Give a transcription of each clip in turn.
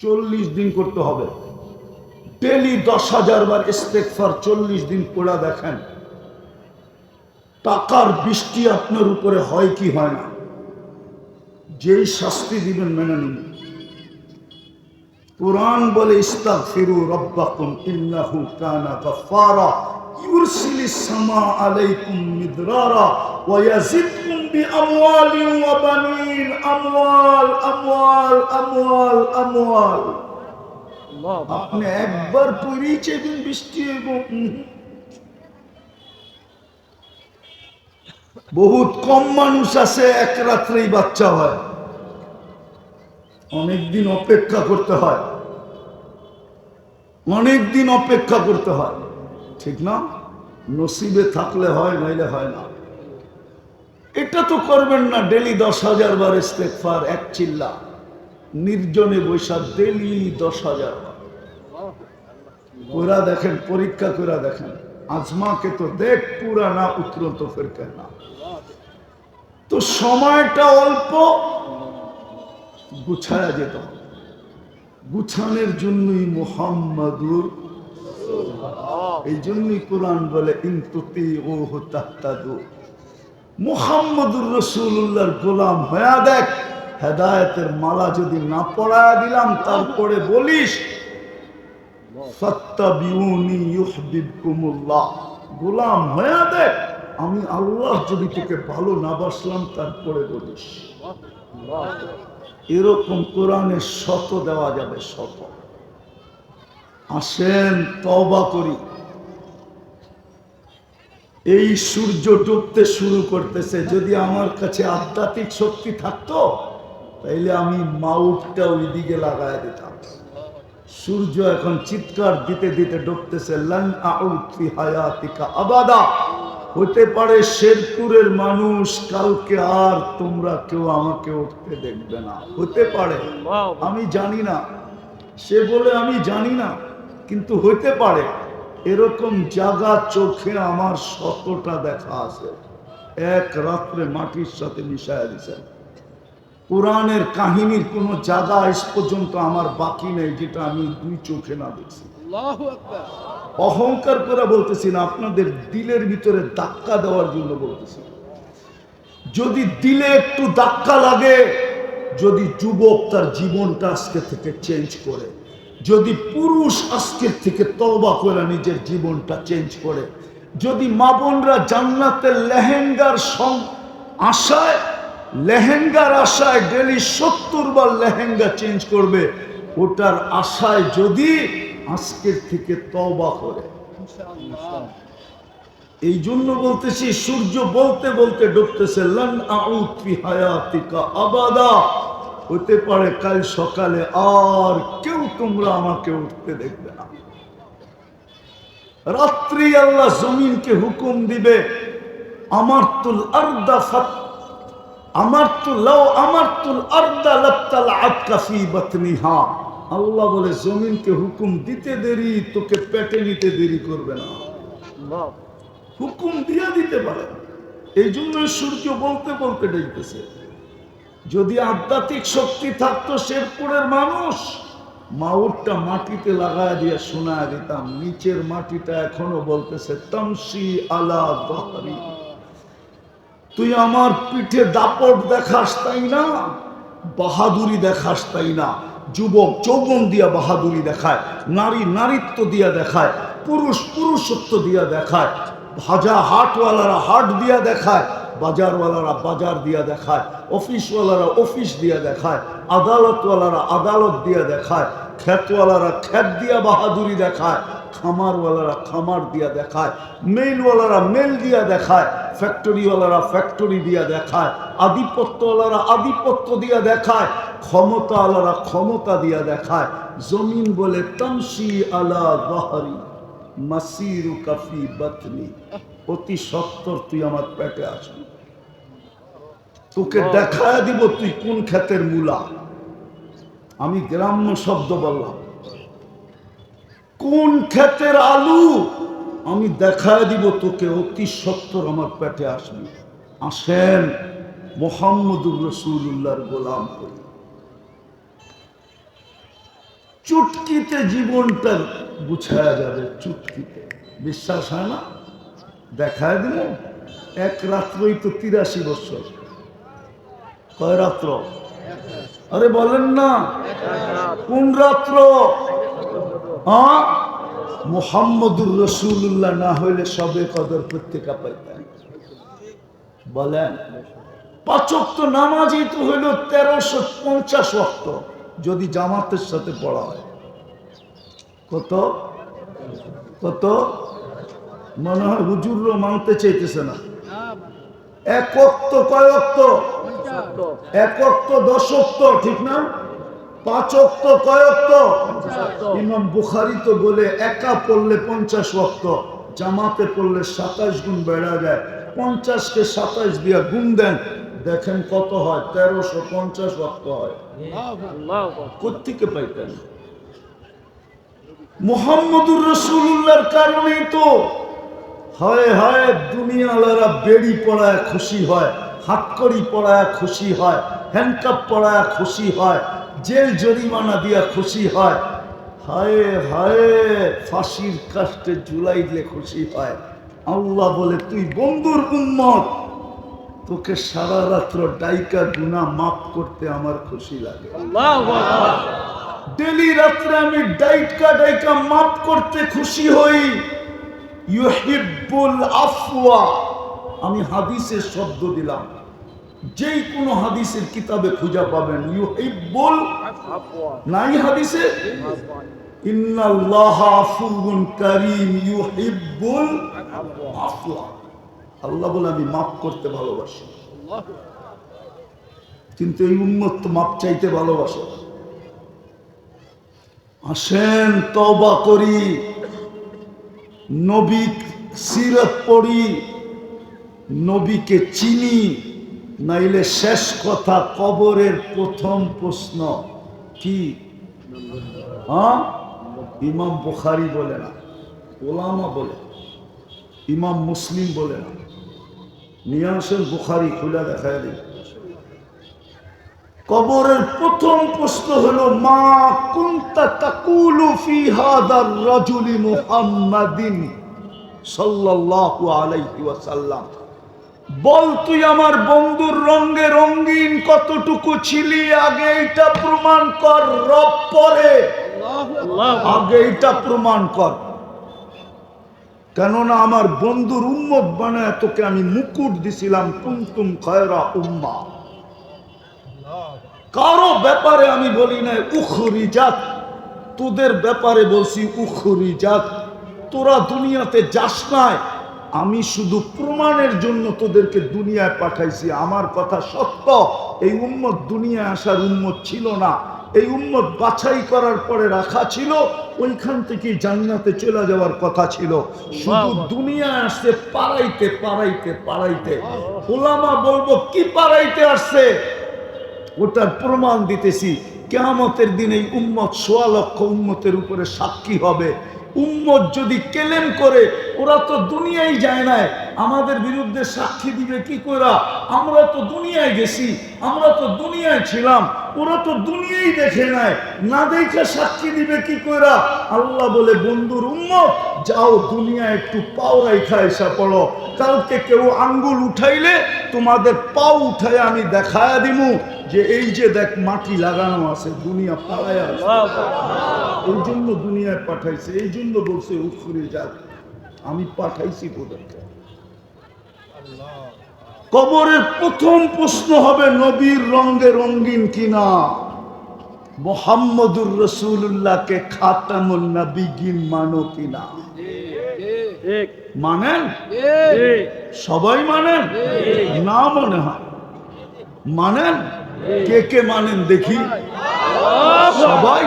চল্লিশ দিন করতে হবে। ডেলি দশ হাজার বার ইস্তেকফার চল্লিশ দিন পড়া দেখেন। টাকার বৃষ্টি আপনার উপরে হয় কি হয় না? যেই শাস্তি দিবেন মেনে নিন। কোরআন বলে, ইস্তাগফিরু রাব্বাকুম ইন্নাহু কানা ইউরসিলিস সামা আলাইকুম মিদরারা, ওয়া ইয়াজিদকুম ওয়া বানিন। আমওয়াল আমওয়াল আমওয়াল আমওয়াল আপনি একবার পড়েই চেয়েছেন বৃষ্টি। বহুত কম মানুষ আছে এক রাত্রেই বাচ্চা হয়। অনেকদিন অপেক্ষা করতে হয়। অনেকদিন অপেক্ষা করতে হয়। ঠিক না? নসিবে থাকলে হয় নাইলে হয় না। এটা তো করবেন না, ডেলি দশ হাজার বার ইস্তেকফার এক চিল্লা। নির্জনে বৈশাখ, ডেলি দশ হাজার বার। দেখেন, পরীক্ষা করে দেখেন, আজমাকে তো দেখ পুরা না উত্তর তো ফের না। তো সময়টা অল্প, গুছায়া যেত। গুছানের জন্যই মোহাম্মদুর। এই জন্যই কোরআন বলে ইন্তুতি ও তাহতাদু মোহাম্মদুর রসুল্লাহর গোলাম, হয়ে দেখ, হেদায়েতের মালা যদি না পড়ায়া দিলাম, তারপরে বলিস গোলাম, হয়ে দেখ, আমি আল্লাহ যদি তোকে ভালো না বাসলাম, তারপরে বলিস। এরকম কোরআনে শত দেওয়া যাবে শত। আসেন তবা করি। এই সূর্য ডুবতে শুরু করতেছে। যদি আমার কাছে আধ্যাত্মিক শক্তি থাকতো তাইলে আমি মাউটটা ওই দিকে লাগায় দিতাম। সূর্য এখন চিৎকার দিতে দিতে ডুবতেছে। লন আউট ফি হায়াতিকা আবাদা। হতে পারে শেরপুরের মানুষ কালকে আর তোমরা কেউ আমাকে উঠতে দেখবে না। হতে পারে। আমি জানি না। সে বলে আমি জানি না। কিন্তু হতে পারে। এরকম জায়গা চোখে আমার শতটা দেখা আছে। এক রাত্রে মাটির সাথে মিশায়া দিছেন। কোরআনের কাহিনীর কোনো জায়গা এস পর্যন্ত আমার বাকি নেই যেটা আমি দুই চোখে না দেখছি। অহংকার করে বলতেছি না আপনাদের দিলের ভিতরে ধাক্কা দেওয়ার জন্য বলতেছি। যদি দিলে একটু ধাক্কা লাগে যদি যুবক তার জীবনটা আজকে থেকে চেঞ্জ করে। যদি পুরুষ আজকের থেকে তবা করে নিজের জীবনটা চেঞ্জ করে, যদি মা বোনরা জান্নাতের লেহেঙ্গার সং আশায়, লেহেঙ্গার আশায় ডেলি সত্তর বার লেহেঙ্গা চেঞ্জ করবে, ওটার আশায় যদি আজকের থেকে তবা করে। এই জন্য বলতেছি, সূর্য বলতে বলতে ডুবতেছে, লন আউত আবাদা। হতে পারে কাল সকালে আর কেউ তোমরা আমাকে উঠতে দেখবে না। রাত্রি আল্লাহ জমিনকে হুকুম দিবে আমার তুল আর্দা ফাত আমার তো লাও আমার তুল আর্দা লাপ্তাল আতকাফি বাতনিহা। আল্লাহ বলে জমিনকে হুকুম দিতে দেরি তোকে পেটে নিতে দেরি করবে না। হুকুম দিয়া দিতে পারে। এই জন্য সূর্য বলতে বলতে ডেকতেছে। যদি আধ্যাত্মিক শক্তি থাকতো শেরপুরের মানুষ, মাউরটা মাটিতে লাগায় দিয়ে শোনা দিতাম, নিচের মাটিটা এখনও বলতেছে তমসি আলা দহরি তুই আমার পিঠে দাপট দেখাস তাই না? বাহাদুরি দেখাস তাই না? যুবক যৌবন দিয়া বাহাদুরি দেখায়, নারী নারীত্ব দিয়া দেখায়, পুরুষ পুরুষত্ব দিয়া দেখায়, ভাজা হাটওয়ালারা হাট দিয়া দেখায় বাজারওয়ালারা বাজার দিয়া দেখায়, অফিসওয়ালারা অফিস দিয়া দেখায়, আদালতওয়ালারা আদালত দিয়া দেখায় খ্যাতওয়ালারা খ্যাত দিয়া বাহাদুরি দেখায়, খামারওয়ালারা খামার দিয়া দেখায়, মেলওয়ালারা মেল দিয়া দেখায়, ফ্যাক্টরিওয়ালারা ফ্যাক্টরি দিয়া দেখায়, আধিপত্যওয়ালারা আধিপত্য দিয়া দেখায়, ক্ষমতাওয়ালারা ক্ষমতা দিয়া দেখায়। জমিন বলে তমসি আলা বাহারি মাসিরু কাফি বাতনি। অতি সত্তর তুই আমার পেটে আসবি। তোকে দেখায় দিব তুই কোন ক্ষেতের মূলা? আমি গ্রাম্য শব্দ বললাম। কোন ক্ষেতের আলু? আমি দেখায় দিব তোকে অতি সত্তর আমার পেটে আসবি। আসেন মোহাম্মদুর রসুল্লাহর গোলাম করি চুটকিতে জীবনটা গুছায়া যাবে চুটকিতে। বিশ্বাস হয় না? দেখায় দিল? এক রাত্রই তো তিরাশি বছর। কয় রাত্র? আরে বলেন না। কোন রাত্র? হ্যাঁ? মোহাম্মদুর রসুল্লাহ না হইলে সবে কদর প্রত্যেকা পাইতেন বলেন পাচক তো নামাজই তো হইল তেরোশো পঞ্চাশ অক্ট যদি জামাতের সাথে পড়া হয়। কত? কত? মনে হয় হুজুরও মানতে চাইতেছে না। এক অক্ত কয় অক্ত এক অক্ত দশ অক্ত ঠিক না? ইমাম বুখারি তো বলে একা পড়লে পঞ্চাশ জামাতে পড়লে সাতাশ গুণ বেড়া যায়। পঞ্চাশকে সাতাশ দিয়া গুণ দেন দেখেন কত হয়? তেরোশো পঞ্চাশ হয়। কোথেকে পাইতেন? মোহাম্মদুর রসুল্লাহর কারণেই তো। হয় হয় দুনিয়ালারা বেড়ি পড়ায় খুশি হয়। হাতকড়ি পড়ায় খুশি হয় হ্যান্ডকাপ পড়ায় খুশি হয় জেল জরিমানা দিয়া খুশি হয়। হায় হায় ফাঁসির জুলাই দিলে খুশি হয়। আল্লাহ বলে তুই বন্ধুর উম্মত। তোকে সারা রাত্র ডাইকা গুনা মাফ করতে আমার খুশি লাগে। ডেলি রাত্রে আমি ডাইকা ডাইকা মাফ করতে খুশি হই। ইউহিব্বুল আফওয়া। আমি হাদিসের শব্দ দিলাম। যেই কোনো হাদিসের কিতাবে খুঁজে পাবেন। ইউ ইউহিব্বুল নাই হাদিসে? আল্লাহ বলে, আমি মাফ করতে ভালোবাসি। কিন্তু এই উম্মত তো মাপ চাইতে ভালোবাসে আসেন তবা করি। নবী সিরত পড়ি। নবীকে চিনি। নাইলে শেষ কথা কবরের প্রথম প্রশ্ন কি? হ্যাঁ? ইমাম বুখারি বলে না, ওলামা বলে, ইমাম মুসলিম বলে না। নিয়ে আসেন বুখারি, খুলে দেখায় দিন। কবরের প্রথম প্রশ্ন হলো, মা কুনতা তাকুলু হাদার মুহাম্মাদিন সাল্লাল্লাহু আলাইহি ওয়াসাল্লাম। বল তুই আমার বন্ধুর রঙ্গে রঙ্গিন কতটুকু ছিলি? আগে এটা প্রমাণ কর রব পরে। আগে এটা প্রমাণ কর। কেননা আমার বন্ধুর উম্মত বানায় তোকে আমি মুকুট দিছিলাম কুমতুম খয়রা উম্মা। কারও ব্যাপারে আমি বলি না উখরি জাত তোদের ব্যাপারে বলছি উখরি জাত তোরা দুনিয়াতে যাস নাই আমি শুধু প্রমাণের জন্য তোদেরকে দুনিয়ায় পাঠাইছি আমার কথা সত্য। এই উম্মত দুনিয়ায় আসার উম্মত ছিল না। এই উম্মত বাছাই করার পরে রাখা ছিল ওইখান থেকে জান্নাতে চলে যাওয়ার কথা ছিল। শুধু দুনিয়ায় আসছে পাড়াইতে পাড়াইতে পাড়াইতে। ওলামা বলব কি পাড়াইতে আসছে? ওটার প্রমাণ দিতেছি কেয়ামতের দিন এই উম্মত সোয়া লক্ষ উম্মতের উপরে সাক্ষী হবে। উম্মত যদি কেলেম করে, ওরা তো দুনিয়ায় যায় নাই। আমাদের বিরুদ্ধে সাক্ষী দিবে কি করা আমরা তো দুনিয়ায় গেছি, আমরা তো দুনিয়ায় ছিলাম, ওরা তো দুনিয়াই দেখে নাই। না দেখে সাক্ষী দিবে কি করা আল্লাহ বলে, বন্ধুর উম্মত, যাও দুনিয়া একটু পাও রাইখা এসা পড়ো। কালকে কেউ আঙ্গুল উঠাইলে তোমাদের পাও উঠাই আমি দেখায়া দিমু। যে এই যে দেখ মাটি লাগানো আছে, দুনিয়া পালায় এই জন্য দুনিয়ায় পাঠাইছে, এই জন্য বলছে উফরে যাক আমি পাঠাইছি তোদেরকে কবরের প্রথম প্রশ্ন হবে, নবীর রঙ্গে রঙ্গিন কিনা? মোহাম্মদুর রসুল্লাহকে খাতামুল নবীগিন মানো কিনা? মানেন? সবাই মানেন? না মনে হয়। মানেন? কে কে মানেন দেখি? সবাই।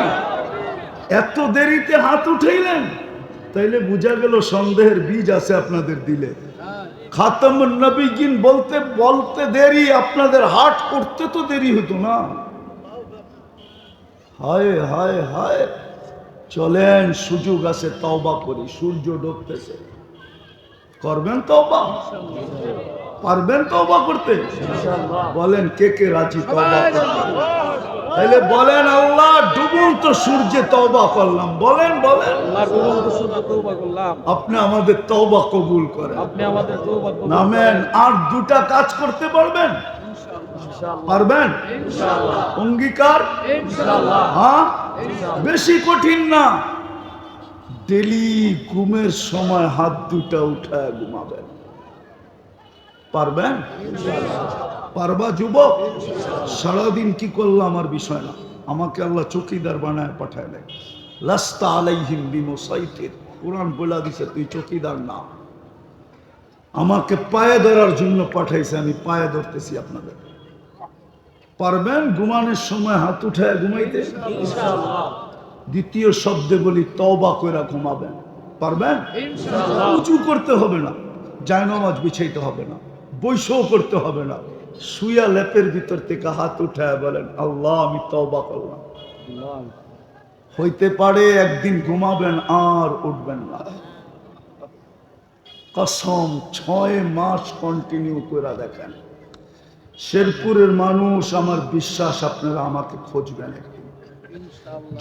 এত দেরিতে হাত উঠাইলেন, তাইলে বোঝা গেল সন্দেহের বীজ আছে আপনাদের দিলে। খাতম নবীগিন বলতে বলতে দেরি, আপনাদের হাট করতে তো দেরি হতো না। হায় হায় হায়। চলেন, সুযোগ আছে, তওবা করি, সূর্য ডুবতেছে। করবেন তওবা? পারবেন তওবা করতে? বলেন কে কে রাজি তাহলে বলেন আল্লাহ ডুবুন তো সূর্যে তওবা করলাম। বলেন বলেন। ডুবন্ত আপনি আমাদের তওবা কবুল করেন। আপনি আমাদের নামেন আর দুটা কাজ করতে পারবেন? পারবেন? অঙ্গীকার? হ্যাঁ? বেশি কঠিন না। ডেলি ঘুমের সময় হাত দুটা উঠায় ঘুমাবেন। পারবেন? পারবা যুবক? সারাদিন কি করল আমার বিষয় না? আমাকে আল্লাহ চকিদার বানায় পাঠায় নাই লাস্তা আলাইহিম বিমসাইতির। কোরআন বলা দিছে তুই চকিদার না। আমাকে পায়ে ধরার জন্য পাঠাইছে আমি পায়ে ধরতেছি আপনাদের। পারবেন ঘুমানোর সময় হাত উঠায় ঘুমাইতে? দ্বিতীয় শব্দে বলি তওবা কইরা ঘুমাবেন। পারবেন? উঁচু করতে হবে না জায়নামাজ বিছাইতে হবে না। বৈশও করতে হবে না। শুয়া লেপের ভিতর থেকে হাত উঠায় বলেন, আল্লাহ, আমি তওবা করলাম। হইতে পারে একদিন ঘুমাবেন, আর উঠবেন না। কসম, ছয় মাস কন্টিনিউ করে দেখেন, শেরপুরের মানুষ আমার বিশ্বাস, আপনারা আমাকে খুঁজবেন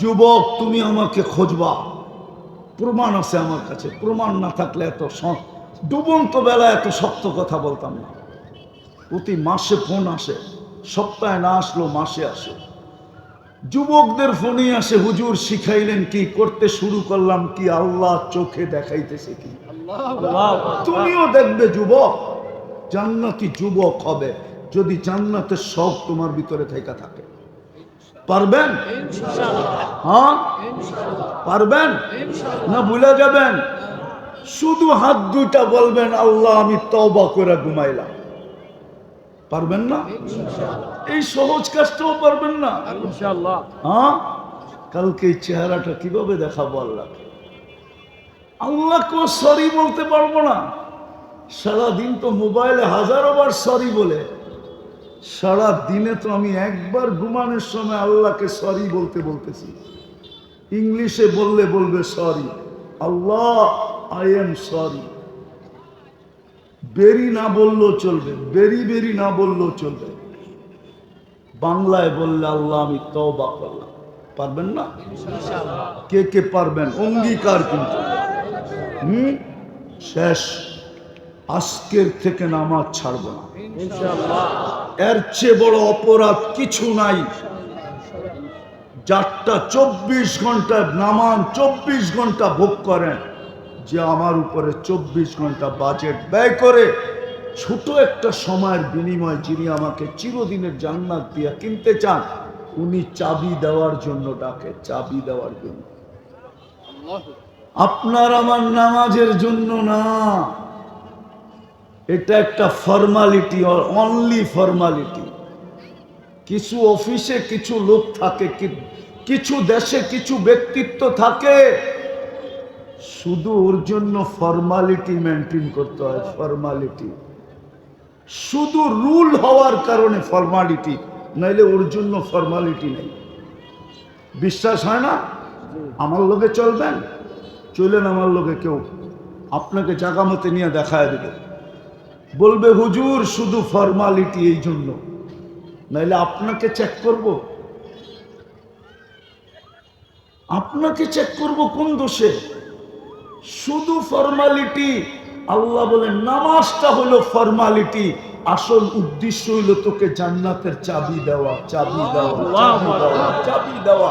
যুবক, তুমি আমাকে খুঁজবা। প্রমাণ আছে আমার কাছে, প্রমাণ না থাকলে এত ডুবন্ত বেলা এত শক্ত কথা বলতাম না। প্রতি মাসে ফোন আসে সপ্তাহে না আসলো মাসে আসে। যুবকদের ফোনে আসে হুজুর শিখাইলেন কি? করতে শুরু করলাম কি? আল্লাহ চোখে দেখাইতেছে কি? তুমিও দেখবে যুবক জান্নাতি যুবক হবে যদি জান্নাতের শখ তোমার ভিতরে থেকে থাকে। পারবেন? হ্যাঁ? পারবেন? না ভুলে যাবেন? শুধু হাত দুইটা বলবেন আল্লাহ আমি তবা করে ঘুমাইলাম। পারবেন না? এই সহজ কাজটাও পারবেন না? হ্যাঁ? কালকে এই চেহারাটা কীভাবে দেখাবো আল্লাহকে? আল্লাহকেও সরি বলতে পারব না। সারাদিন তো মোবাইলে হাজারো বার সরি বলে। সারা দিনে তো আমি একবার ঘুমানোর সময় আল্লাহকে সরি বলতে বলতেছি। ইংলিশে বললে বলবে sorry Allah I am sorry very না বললেও চলবে বেরি বেরি না বললেও চলবে। বাংলায় বললে আল্লাহ আমি তওবা করলাম। পারবেন না? কে কে পারবেন? অঙ্গীকার কিন্তু। হুম? শেষ। আজকের থেকে নামাজ ছাড়ব না। এর চেয়ে বড় অপরাধ কিছু নাই। যারটা চব্বিশ ঘণ্টা নামান চব্বিশ ঘণ্টা ভোগ করেন যে আমার উপরে চব্বিশ ঘণ্টা বাজেট ব্যয় করে, ছোট একটা সময়ের বিনিময়ে যিনি আমাকে চিরদিনের জান্নাত দিয়া কিনতে চান, উনি চাবি দেওয়ার জন্য ডাকে, চাবি দেওয়ার জন্য। আপনার আমার নামাজের জন্য না। এটা একটা ফর্মালিটি অনলি ফর্মালিটি কিছু অফিসে কিছু লোক থাকে কিছু দেশে কিছু ব্যক্তিত্ব থাকে শুধু ওর জন্য ফর্মালিটি মেনটেন করতে হয় ফর্মালিটি শুধু রুল হওয়ার কারণে ফর্মালিটি নাইলে ওর জন্য ফর্মালিটি নেই। বিশ্বাস হয় না? আমার লোকে চলবেন? চলেন আমার লোকে কেউ আপনাকে জাগা মতে নিয়ে দেখায় দেবে। বলবে, হুজুর, শুধু ফর্মালিটি এই জন্য। নাইলে আপনাকে চেক করব। আপনাকে চেক করব কোন দোষে? শুধু ফর্মালিটি আল্লাহ বলেন নামাজটা হলো ফর্মালিটি আসল উদ্দেশ্য হইল তোকে জান্নাতের চাবি দেওয়া চাবি দেওয়া চাবি দেওয়া চাবি দেওয়া।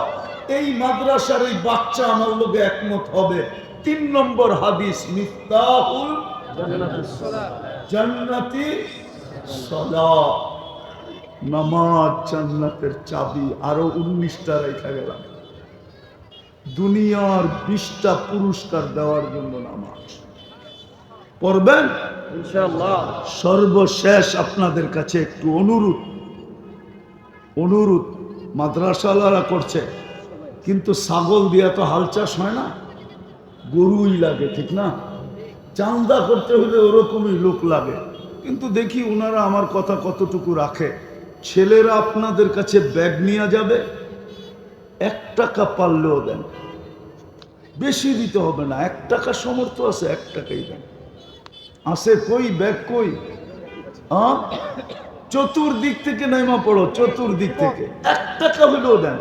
এই মাদ্রাসার এই বাচ্চা আমার লোকে একমত হবে। তিন নম্বর হাদিস মিফতাহুল জান্নাতি সদা নামাজ জান্নাতের চাবি আরও উনিশটা রেখা গেলাম। দুনিয়ার বিশটা পুরস্কার দেওয়ার জন্য নামাজ। পড়বেন? সর্বশেষ আপনাদের কাছে একটু অনুরোধ। অনুরোধ মাদ্রাসাওয়ালারা করছে কিন্তু ছাগল দিয়া তো হাল চাষ হয় না। গরুই লাগে ঠিক না? চান্দা করতে হলে ওরকমই লোক লাগে। কিন্তু দেখি ওনারা আমার কথা কতটুকু রাখে। ছেলেরা আপনাদের কাছে ব্যাগ নিয়ে যাবে এক টাকা পারলেও দেন। বেশি দিতে হবে না, এক টাকা সমর্থ আছে, এক টাকাই দেন। আসে কই, ব্যাগ কই? চতুর্দিক থেকে নাইমা পড়ো, চতুর্দিক থেকে। এক টাকা হলেও দেন।